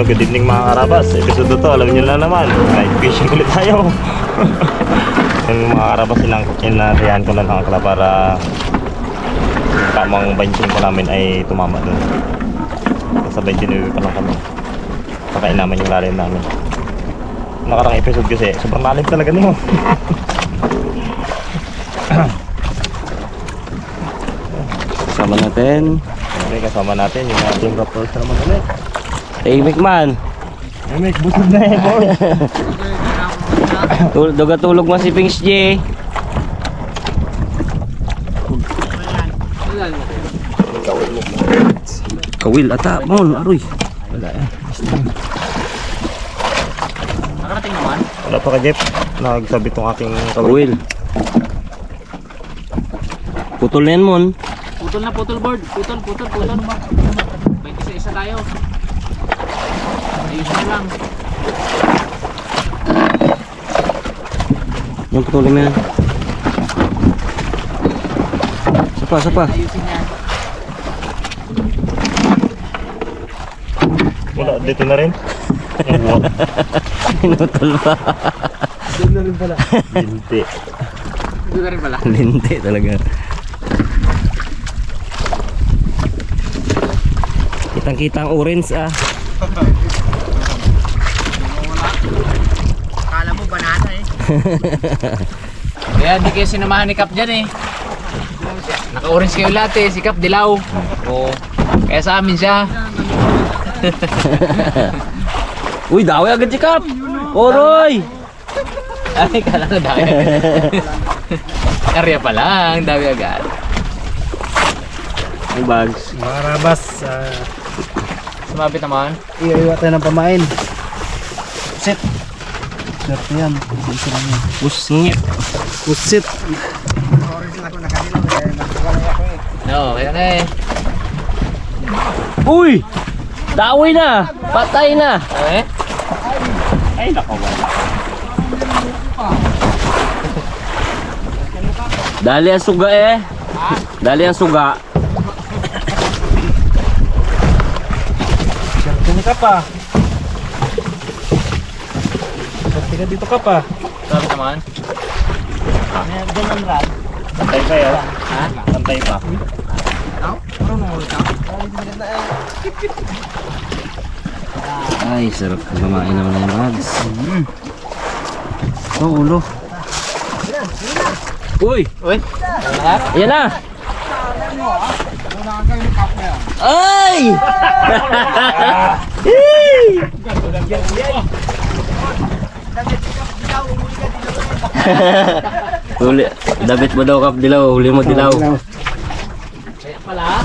Ano, good evening mga karabas. Episode to, alam nyo na naman. Night fishing ulit tayo. yung mga karabas, inarihan ko na lang akla para tamang benching ko namin ay tumama dun. Sa 29 pa lang kami. Pakainaman yung lalim namin. Nakarang episode kasi, sobrang lalim talaga niyo. Kasama natin. Okay, kasama natin yung ating rapport naman ulit. Hey, McMahon. Ay, may busog na eh, boy. Tul Duga-tulog mo si Pings J. Kawil ata, mon, aroy. Wala eh. Nakarating naman. Wala pa ka, Jeff. Nagsabit tong aking kawil. Kawil. Putol na yan, mon. Putol na putol board. Putol, putol, putol. 20 isa tayo. Na lang. Yung putulin na yan. Sapa, sapa. Wala, dito na rin. Wow. Pinutol pa. Hindi. Ito na rin pala. Linte talaga. Kitang-kita ang orange ah. Akala mo banana eh. Kaya hindi kayo sinamahan ni Cap dyan eh. Naka-orange kayo lahat eh. Si Cap dilaw. Oo. Kaya sa amin siya. Uy, dawi agad si Kap! Oroy! Ay, kala ko dami agad. Karya pa lang. Dami agad. Ang bags. Mga karabas, uh, Sumabit naman. iiwa tayo ng pamain. Swerte yan. Isa lang yan. Busngit. Pusit. Oo, kaya na eh. Uy! Dawi na! Patay na! Eh? Ay, nako, wala. Dali ang suga eh. Dali ang suga. Ni ka pa. Swerte ka dito ka pa. Sumabit naman. Pantay pa yun. Ha? Pantay pa. Ay, sarap kumain naman ng bags. Ito ulo. Uy! Uy. Ayan na! Ay! Huli, dabit mo daw kap dilaw, huli mo dilaw. Kaya pala.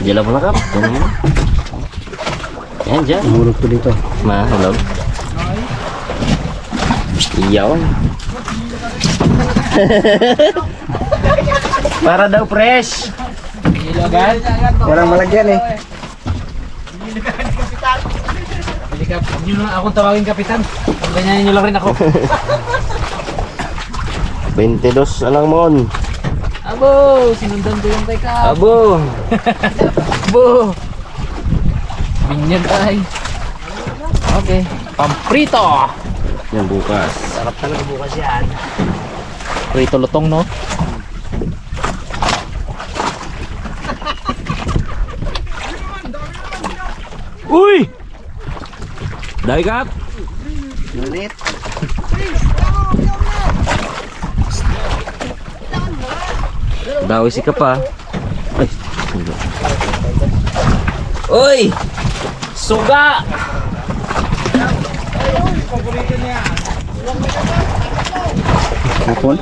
Dilaw mo na kap. Yan dyan. Umurog ko dito. Mahulog. Iyaw. Para daw fresh. Walang malagyan eh. Hindi ka, huwag nyo na akong tawagin kapitan. Ang ganyan nyo lang rin ako. 22 alang mon. Abo, sinundan ko yung kay Cap. Abo. Abo. Binyan tay. Okay. Pamprito. Yan bukas. Sarap talaga bukas yan. Prito lutong no? Uy! Dahil kap. Ulit. Dawi si kapa. Ay. suga. Uy! Suga! Hapon?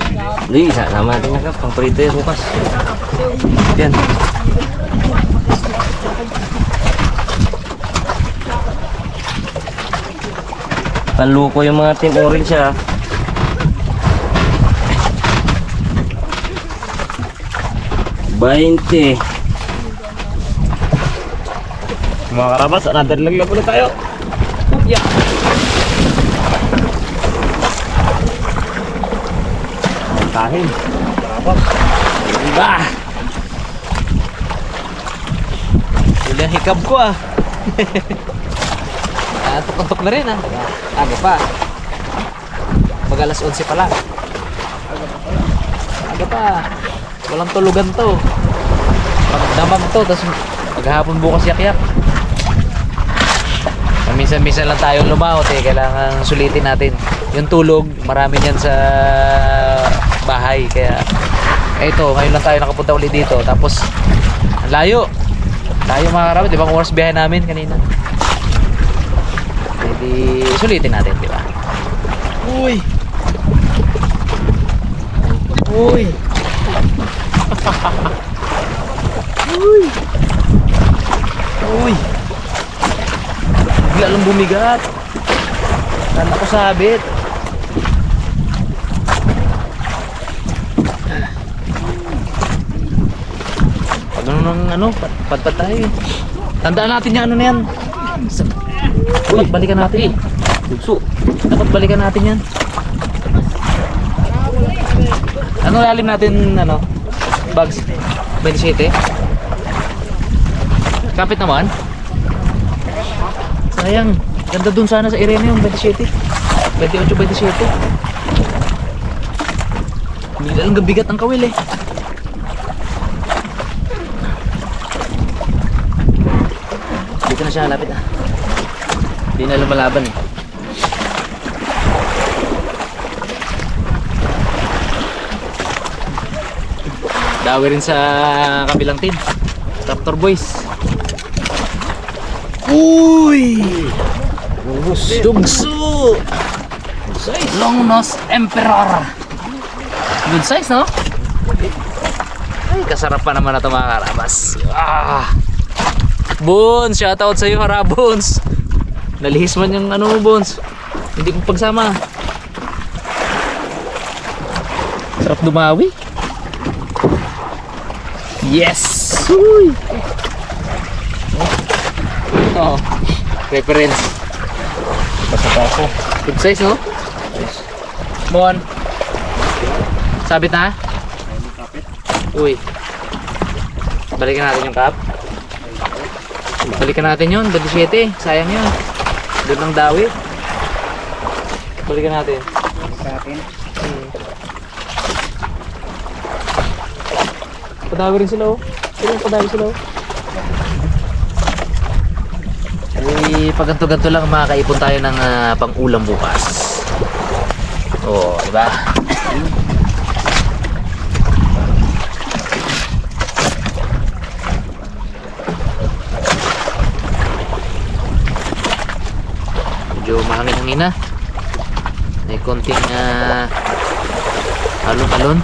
Hindi, isa sama natin na kap. Pang bukas. Yan. Panluko yung mga team orange ah. Bainte. Mga karabas, another laglag ulit tayo. Yeah. Tahin. Bah! Huli ang hikab ko ah. antok-antok na rin ah. Aga pa. Mag alas 11 pa lang. Aga pa. Walang tulugan to. Pagdamag to, tapos maghapon bukas yak-yak. Minsan-minsan lang tayong lumaot eh, kailangan sulitin natin. Yung tulog, marami niyan sa bahay, kaya eto, ngayon lang tayo nakapunta ulit dito. Tapos, ang layo. Tayo mga karami, di ba oras biyahe namin kanina? Sulitin natin, di ba? Uy! Uy! Uy! Uy! Bigla lang bumigat. Kala ko sabit. Pag ano ng ano, pat- patpat tayo. Tandaan natin yung ano na yan. Dapat balikan natin. Bugso. Dapat balikan natin yan. Ano lalim natin, ano? Bags? 27? Kapit naman? Sayang. Ganda dun sana sa Irene yung 27. 28, 27. Hindi lang gabigat ang kawil eh. Dito na siya lapit ah. Hindi na lumalaban eh. Dawi rin sa kabilang team. Raptor Boys. Uy! Dugso! Long nose emperor. Good size, no? Ay, kasarap pa naman na ito mga karabas. Ah! Bones, shoutout sa iyo, Harabons. Nalihis man yung ano mo, Bones. Hindi ko pagsama. Sarap dumawi. Yes! Uy! Oh, reference. Basta pa ako. Good size, no? Mon. Sabit na? Uy. Balikan natin yung cup. Balikan natin yun. 27. Sayang yun. Doon ang dawi. Balikan natin. Hmm. Padawi rin sila oh. Sila padawi sila oh. Ay, pag ganto-ganto lang makakaipon tayo ng ah, pang-ulam bukas. Oo, di ba? Na. May konting ah, alon-alon.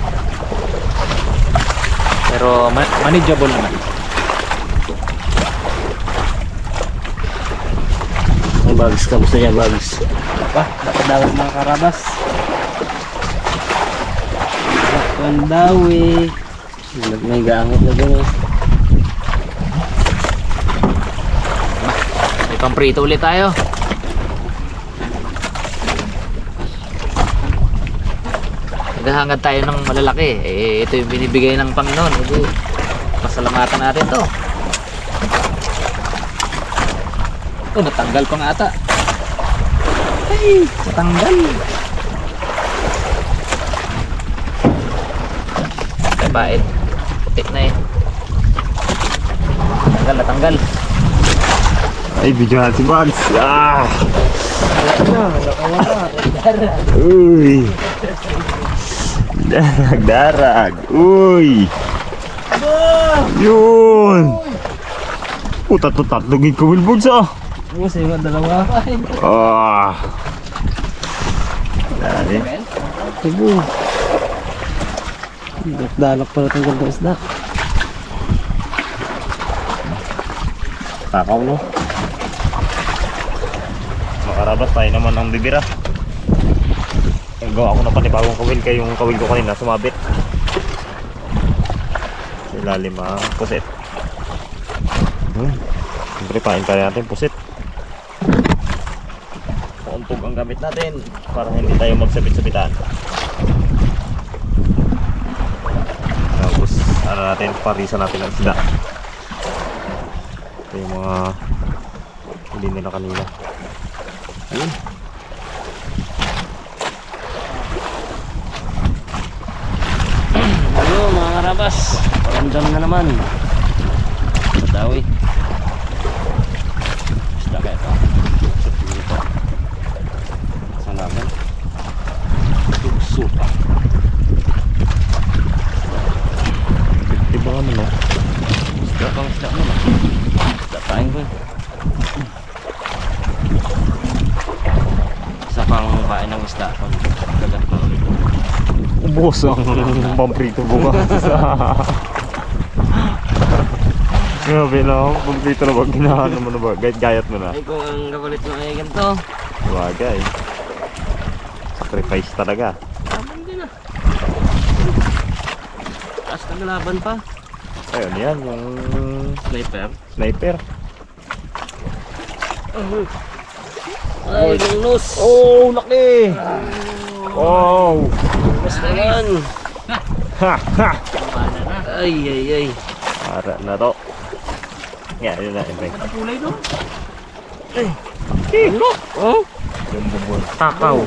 Pero ma- manageable naman. Ang bags, kamusta niya bags? Pa, dapat daw mga karabas. Dapat dawi. May gaangot na gano'n. May pamprito ulit tayo. Naghahangad tayo ng malalaki. Eh, ito yung binibigay ng Panginoon. Edi, pasalamatan natin to. Oh, natanggal pa nga ata. Ay, natanggal. Ay, bait. Putik na eh. Natanggal, natanggal. Ay, video natin Bugs. Ah! Uy! Darag, darag. Uy! Yun! Puta to tatlong ko Wilbogs ah! Oo, sa iyo dalawa. Ah! Dali. Tubo. Dalak pala itong ganda isda. Takaw no? Makarabas tayo naman ng bibira. Gawa ko na panibagong kawil kaya yung kawil ko kanina sumabit. Sa ilalim ang pusit. Hmm. Siyempre pain pa rin natin pusit. Pauntog ang gamit natin para hindi tayo magsabit-sabitan. Tapos ano natin, parisa natin ang isda. Ito yung mga hindi nila kanina. Ayun. Karabas, paramdam na naman. Madawi. Isda kaya ito. Dito. Sa naman. Tugso pa. Di ba ano no? Isda pang isda mo. Isda paing ko. eh. Isa pang pain ng isda. Pag kagat mo. Ubos ang pamprito bukas. Grabe na, pamprito na ba? Ginahan mo na ba? Gayat gayat mo na. Ay kung ang kapalit mo ay ganito. Bagay. Sacrifice talaga. Laban din ah. Taas na laban pa. Ayun yan, yung Sniper. sniper. Ay, yung nose. Oh, laki! Oh! Mas naman. Ha! Ha! Ay, ay, ay. Para na to. Yan, yun na, yun na. Kulay no? Ano? Oh? Yung bubon. Takaw.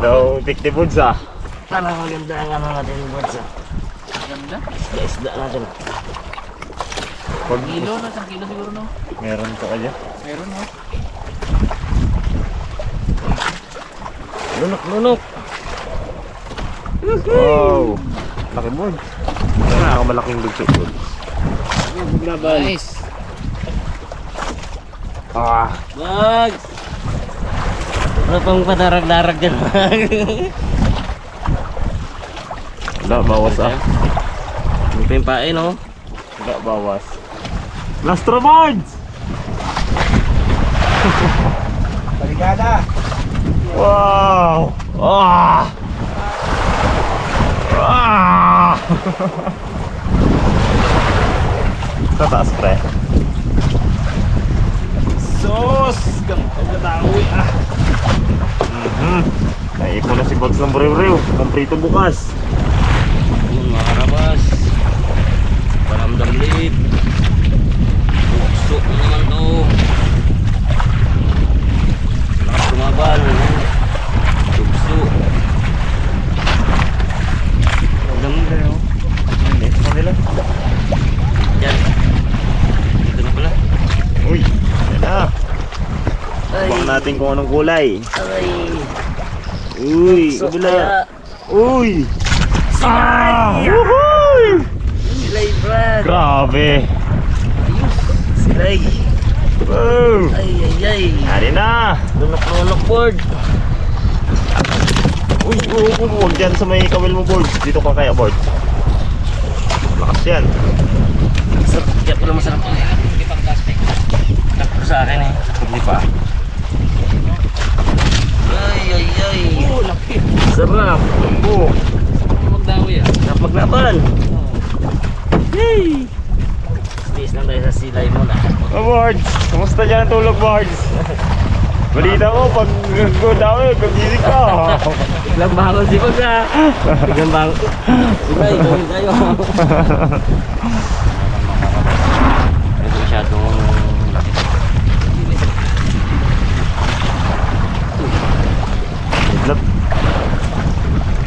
So, Tikti Buds ah. Tala maganda ang ano natin yung birds ah. Ganda. Isda-isda natin. Pag Kilo na, isang kilo siguro no? meron ka kanya. Meron no? Lunok, lunok. Wow! Laki Buds. Ang malaking lugsok Buds. Nice. Ah! Wag! Ano pang padarag-darag dyan? Wala, bawas ah. Hindi pa yung pain oh. Wala, bawas. Lastro Buds! Barikada! Wow! Ah! Ah! Sa taas pre. Sus! Ganda tawi ah! Mhm. Naipon na si Bugs ng buriw-riw. Kamprito bukas. Yun mga karabas. Paramdam liit. Tukso na naman to. Lakas tumaban. Tukso. Maganda yun. Kanila. Yan. Ito na pala. Uy! Yan na. Baka natin kung anong kulay. Ay. Uy! So, Kabila. Uy! Ah! Woohoo! Silay Brad. Grabe! Silay. Wow! Ay, ay, ay. Hari na! Lunok-lunok board. Uy, uy, uy, huwag dyan sa may kawil mo, board. Dito ka kaya, board. Lakas yan. Sarap. Kaya pala masarap to. Hindi pang plastic. Takpo sa akin eh. Hindi pa. Ay, ay, ay. Oh, laki. Sarap. Oh! Magdawi ah. Sarap maglaban. Yay! Tiis lang tayo sa silay muna. Oh, boards! Kamusta dyan ang tulog, boards? Balita ko, pag go eh, gagising ka. Biglang bangon si Pag ah. Biglang bangon. Silay, gawin tayo. Ito masyadong laki. Idlap.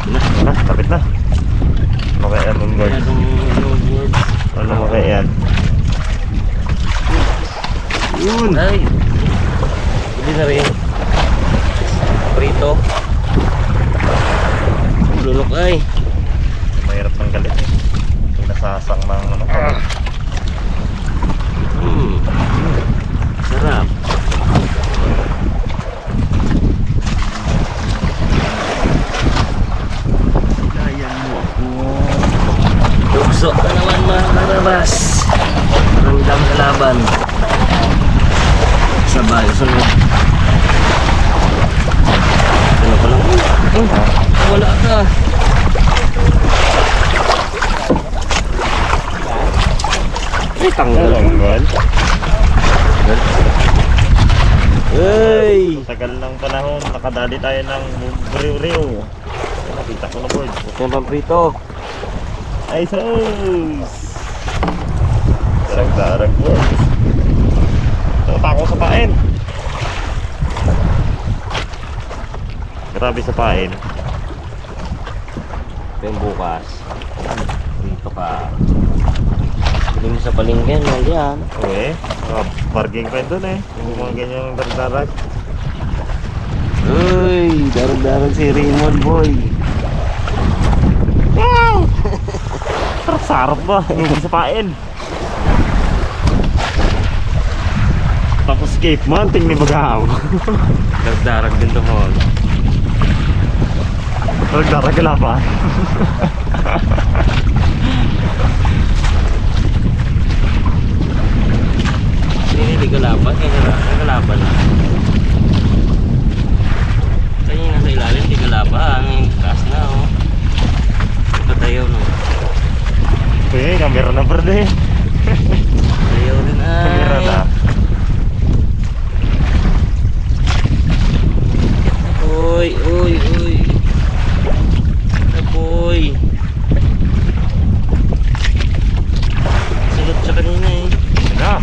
Na. Na, tapit na. Ano kaya yan, boards? Masyadong ano, board. Ano mo kaya yan? Yun! Ay. Hindi na rin. Prito. Lulok ay. Mahirap ng galit eh. Nasasang ng ano, kamay. Hmm. Sarap. Layan mo ako. Tukso na naman mga karabas. Ramdam na laban. Sabay, sunod. Ano pa lang? Eh, wala ka. Ay, tanggal. Tanggal. Ay! Tagal ng panahon, nakadali tayo ng buriw-riw. Nakita ko na board. Ito yung pamprito. Ay, sus! Darag-darag board. Ito, tako sa pain. Grabe sa pain. Ito yung bukas. Dito ka. Bili mo sa palengke, mahal yan. Okay. Uh, parking pa dun eh. Yung mga ganyang dardarag. Uy, darang-darang si Raymond, boy. Wow! Sarap-sarap ba? Yung sa pain. Tapos Cape Mountain may bagaw. Darag-darag din to, Paul. Dardarag ka pa. Hindi. Hindi kalaban na. Kanya yung nasa ilalim, hindi kalaban. Yung taas na, oh. Patayaw, no. Okay, camera na berde. Patayaw rin, ay. Camera na. Uy, uy, uy. Apoy. Sulot siya kanina eh. Na.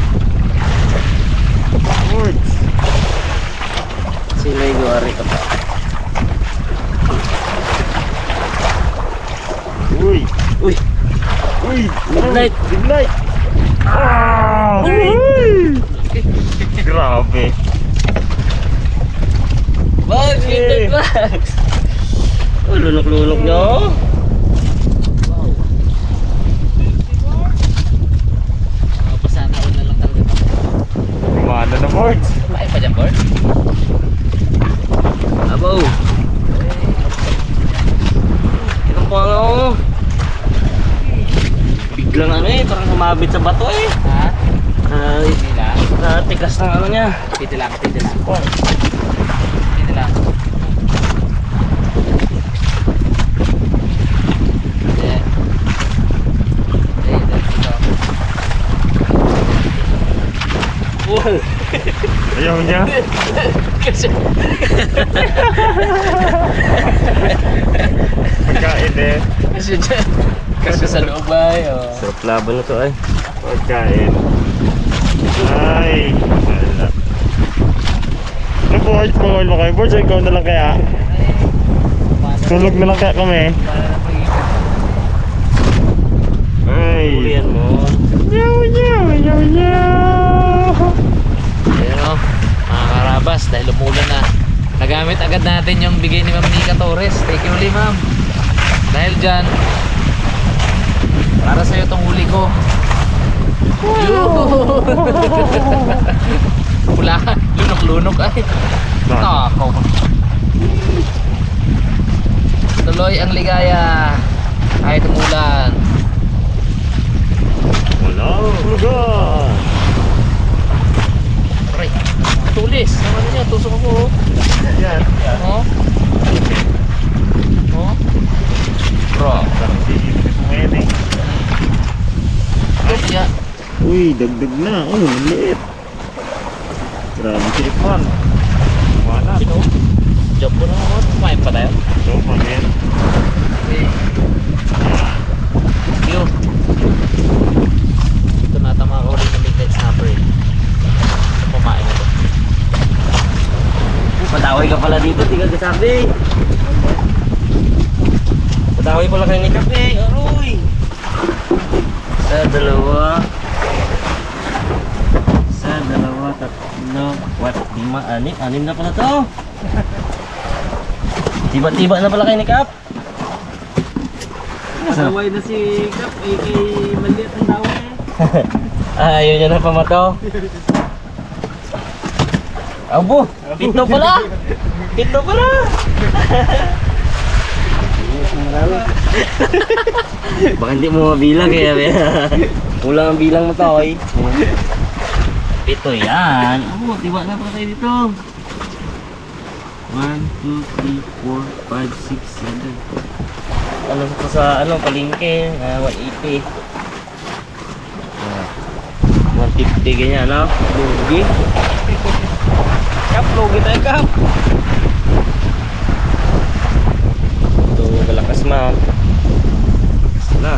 Words. Sila yung gawari ka pa. Uy. Uy, Uy. Midnight. Midnight. Ah! Uy. Grabe. Bugs! Yay! Midnight bugs! Oh, nyo. Mga pasana ko na words. Ay pa dyan, Bert? Abo. Itong pa nga oh. Biglang ano eh, parang sumabit sa bato eh. Ha? Ay, Hindi lang. natigas ng ano niya. Piti lang, piti lang. Piti lang. Hindi. Hindi, dito. Wow. Ayaw niya. Kasi, Pagkain eh. kasi dyan. Kasi sa loob ay, oh. Sarap laban na to ay. Pagkain. Ay. Wala. Ano boys? Pangoil mo kayo boys? O ikaw na lang kaya? Tulog na lang kaya kami. Ay. Ulian mo. Nyaw, nyaw, nyaw, nyaw. Ayan o, mga karabas, dahil umulan na. Nagamit agad natin yung bigay ni Ma'am Nika Torres. Thank you ulit, Ma'am. Dahil dyan, para sa'yo itong huli ko. Yun! Wala ka, lunok-lunok ay. Takaw. Tuloy ang ligaya. Kahit umulan. Wala. Lugar. Tulis. Naman niya, tusok ako. oh. Yan. Oh. Oh. Bro. Eh. Siya. Uy, dagdag na. Oh, liit. Grabe si Ikman. Wala. Sino? Job ko na ako. Kumain pa tayo. So, pangin. Yo. Ito natama ko rin ng midnight snapper eh. Ito kumain to. Pataway ka pala dito, tinggal ka sabi. Pataway pala kayo ni Kape, aroy. Sa dalawa. Sa dalawa, tatlo, what, lima, anim, anim na pala to. Tiba-tiba na pala kayo ni Kap. Masaway na si Kap, eh, kay maliit ang dawa eh. Ah, niya na pamato. Abo, pito pala. Pito pala. Baka hindi mo mabilang kaya Kulang ang bilang mo to, oy. Pito yan. Abo, tiba na pala tayo dito. 1, 2, 3, 4, 5, 6, 7. Ano to sa ano, palingke, ah, 180. Ah, 150 ganyan, no? Lugi. Kap, lugi tayo, kap. Ito, malakas ma. Malakas na.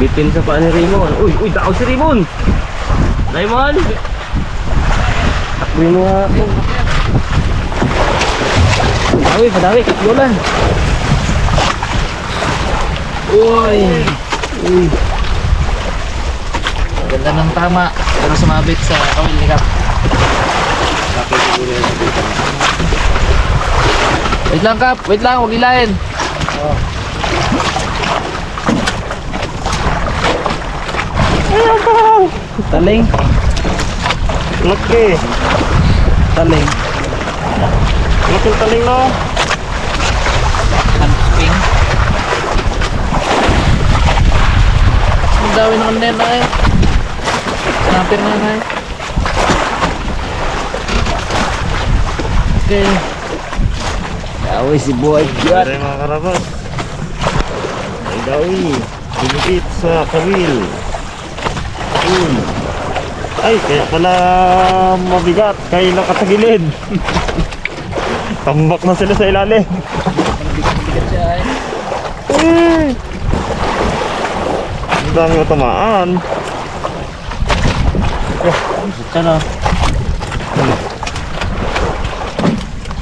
Bitin sa paa ni Rimon. Uy, uy, tao si Rimon! Raymond! Takbuhin mo nga ako. Padawi, padawi. Yolan. Uy. Uy. Ganda ng tama. Pero sumabit sa kawil ni Kap. Wait lang Kap. Wait lang. Huwag ilahin. Taling. Laki. Taling. Laki yung taling no. Camping. Ang dami ng na eh. Snapper na na eh. Okay. Away si Boy. Pero yung mga karabas. Ay dawi. Binipit sa kawil. Uy. Ay, kaya pala mabigat. Kaya nakatagilid. Tambak na sila sa ilalim. Bigat siya eh. Uy. Ang dami matamaan. Oh, Ito na.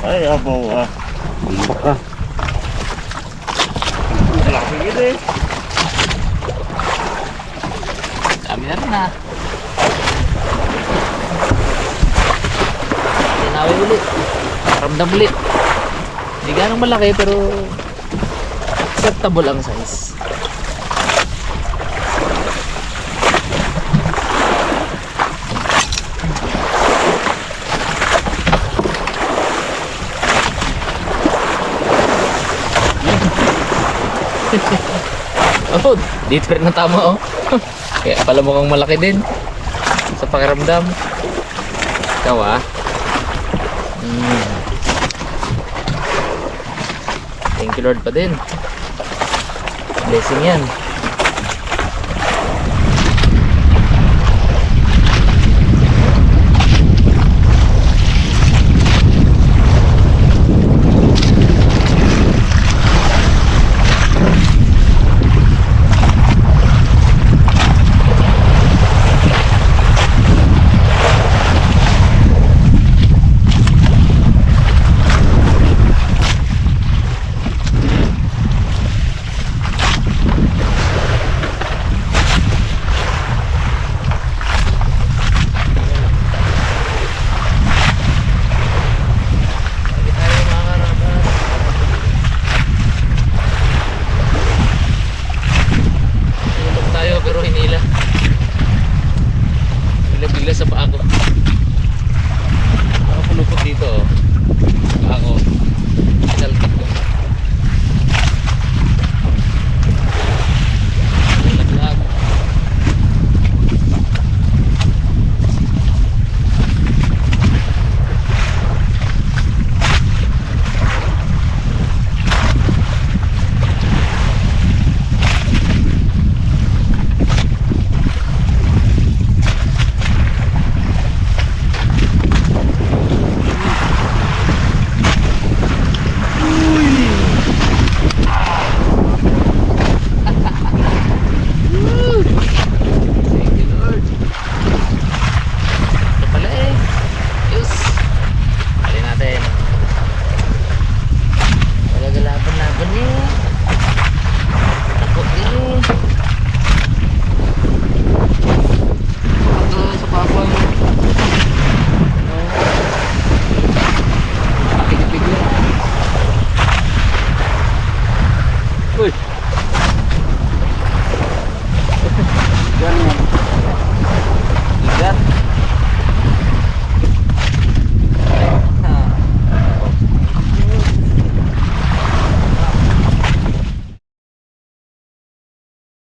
ay, abaw ah. Baka. Laki gid eh. Dami na rin. Tinawin ulit. Ramdam ulit. Hindi ganong malaki pero acceptable ang size. oh, dito rin tama oh. Kaya pala mukhang malaki din. Sa pakiramdam. Ikaw ah. Mm. Thank you Lord pa din. Blessing yan.